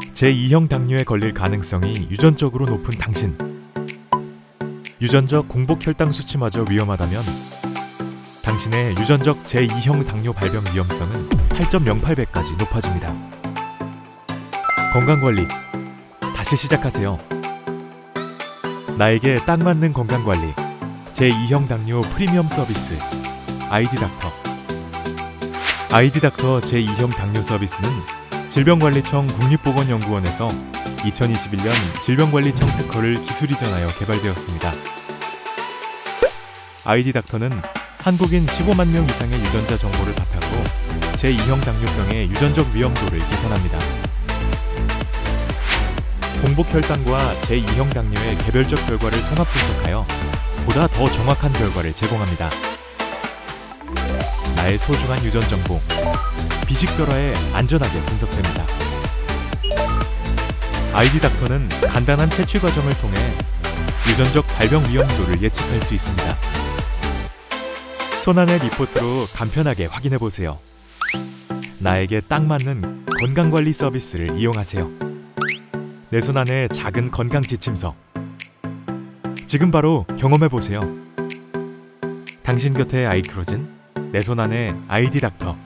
제2형 당뇨에 걸릴 가능성이 유전적으로 높은 당신. 유전적 공복 혈당 수치마저 위험하다면 당신의 유전적 제2형 당뇨 발병 위험성은 8.08배까지 높아집니다. 건강 관리 다시 시작하세요. 나에게 딱 맞는 건강 관리 제2형 당뇨 프리미엄 서비스 아이디 닥터 아이디 닥터 제2형 당뇨 서비스는 질병관리청 국립보건연구원에서 2021년 질병관리청 특허를 기술 이전하여 개발되었습니다. 아이디 닥터는 한국인 15만 명 이상의 유전자 정보를 바탕으로 제2형 당뇨병의 유전적 위험도를 계산합니다. 공복 혈당과 제2형 당뇨의 개별적 결과를 통합 분석하여 보다 더 정확한 결과를 제공합니다. 나의 소중한 유전 정보 비식별화에 안전하게 분석됩니다. 아이디 닥터는 간단한 채취 과정을 통해 유전적 발병 위험도를 예측할 수 있습니다. 손안의 리포트로 간편하게 확인해 보세요. 나에게 딱 맞는 건강 관리 서비스를 이용하세요. 내 손 안에 작은 건강 지침서. 지금 바로 경험해 보세요. 당신 곁에 아이크로진, 내 손 안에 아이디 닥터.